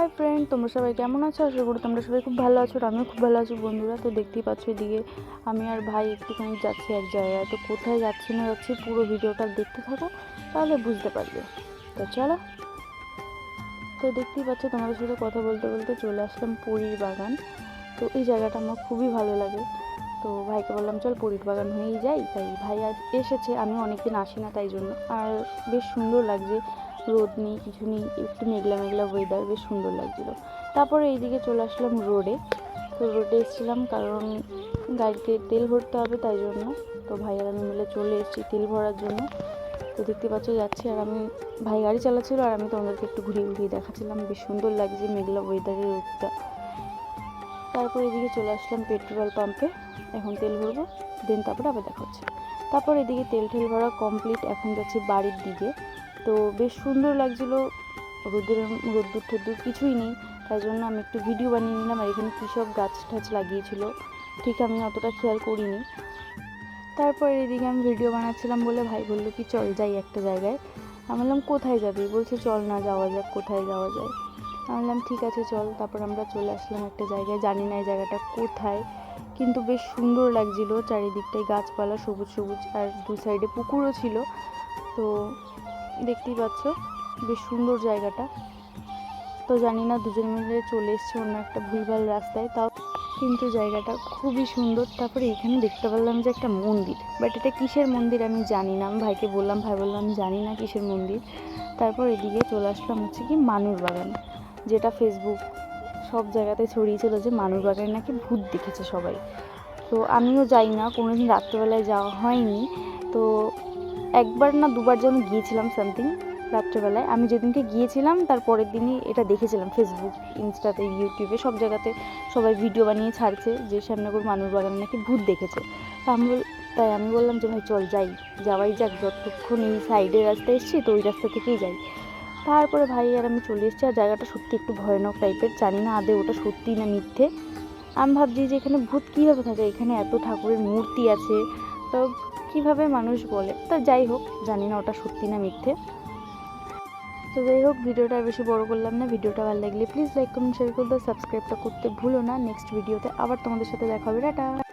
Hi friend, তোমরা সবাই কেমন আছো? আশা করি তোমরা সবাই খুব ভালো আছো আমিও খুব ভালো আছি বন্ধুরা। তো দেখতেই পাচ্ছ এদিকে আমি আর ভাই একটুখানি যাচ্ছি এক জায়গায়। তো কোথায় যাচ্ছি না যাচ্ছি পুরো ভিডিওটা দেখতে থাকো, তাহলে বুঝতে পারবে। তো চলো। তো দেখতেই পাচ্ছ তোমাদের সাথে কথা বলতে বলতে চলে আসলাম পুরীর বাগান। তো এই জায়গাটা আমার খুবই ভালো লাগে। তো ভাইকে বললাম, চল পুরীর বাগান হয়েই যাই। তাই ভাই আজ এসেছে আমি অনেকদিন আসি না তাই জন্য। আর বেশ সুন্দর লাগছে। রোদ নেই, কিছু নেই, একটু মেঘলা মেঘলা ওয়েদার বেশ সুন্দর লাগছিল। তারপরে এইদিকে চলে আসলাম রোডে। তো রোডে এসেছিলাম কারণ গাড়িতে তেল ভরতে হবে তাই জন্য। তো ভাই আর আমি মিলে চলে এসেছি তেল ভরার জন্য। তো দেখতে পাচ্ছ যাচ্ছি আর আমি, ভাই গাড়ি চালাচ্ছিল আর আমি তোমাদেরকে একটু ঘুরিয়ে ঘুরিয়ে দেখাচ্ছিলাম। বেশ সুন্দর লাগছে মেঘলা ওয়েদারের রোদটা। তারপর এদিকে চলে আসলাম পেট্রোল পাম্পে এখন তেল ভরবো দেন তারপরে আবার দেখা হচ্ছে। তারপর এদিকে তেল ঠেল ভরা কমপ্লিট এখন যাচ্ছি বাড়ির দিকে। তো বেশ সুন্দর লাগছিল। রোদ্দুর রোদ্দুর ঠোদ্দুর কিছুই নেই, তাই জন্য আমি একটু ভিডিও বানিয়ে নিলাম। আর এখানে কী সব গাছ টাছ লাগিয়েছিল, ঠিক আমি অতটা খেয়াল করিনি। তারপর এদিকে আমি ভিডিও বানাচ্ছিলাম বলে ভাই বলল কি, চল যাই একটা জায়গায়। আমি বললাম, কোথায় যাবি? বলছে, চল না, যাওয়া যাক, কোথায় যাওয়া যায়? আমি বললাম, ঠিক আছে, চল। তারপর আমরা চলে আসলাম একটা জায়গায়, জানি না এই জায়গাটা কোথায়। কিন্তু বেশ সুন্দর লাগছিল, চারিদিকটায় গাছপালা সবুজ সবুজ, আর দু সাইডে পুকুরও ছিল। তো দেখতেই পাচ্ছ, বেশ সুন্দর জায়গাটা। তো জানি না, দুজন মিলে চলে এসছে অন্য একটা ভুলভাল রাস্তায়, তাও কিন্তু জায়গাটা খুবই সুন্দর। তারপরে এখানে দেখতে পারলাম যে একটা মন্দির। বাট এটা কিসের মন্দির আমি জানি না। ভাইকে বললাম, ভাই বললাম জানি না কিসের মন্দির। তারপর এদিকে চলে আসলাম হচ্ছে কি মানুর বাগান, যেটা ফেসবুক সব জায়গাতে ছড়িয়েছিল যে মানুর বাগানে নাকি ভূত দেখেছে সবাই। তো আমিও যাই না, কোনোদিন রাত্রেবেলায় যাওয়া হয়নি। তো একবার না দুবার যেন গিয়েছিলাম সামথিং রাত্রেবেলায়, আমি যেদিনকে গিয়েছিলাম, তার পরের দিনই এটা দেখেছিলাম ফেসবুক ইনস্টাতে ইউটিউবে সব জায়গাতে সবাই ভিডিও বানিয়ে ছাড়ছে, যে শ্যামনগর মানুষ বাগানে নাকি ভূত দেখেছে। তা আমি তাই আমি বললাম যে ভাই চল যাই, যাওয়াই যাক, যতক্ষণ এই সাইডের রাস্তায় এসছি, তো ওই রাস্তা থেকেই যাই। তারপরে ভাই আর আমি চলে এসেছি, আর জায়গাটা সত্যি একটু ভয়ানক টাইপের জানি না আদে ওটা সত্যি না মিথ্যে। আমি ভাবছি যে এখানে ভূত কীভাবে থাকে? এখানে এত ঠাকুরের মূর্তি আছে, তো কীভাবে মানুষ বলে? তা যাই হোক, জানি না ওটা সত্যি না মিথ্যে। তো যাই হোক, ভিডিওটা বেশি বড় করলাম না। ভিডিওটা ভালো লাগলে প্লিজ লাইক কমেন্ট শেয়ার করতে সাবস্ক্রাইবটা করতে ভুলো না। নেক্সট ভিডিওতে আবার তোমাদের সাথে দেখা হবে। টাটা!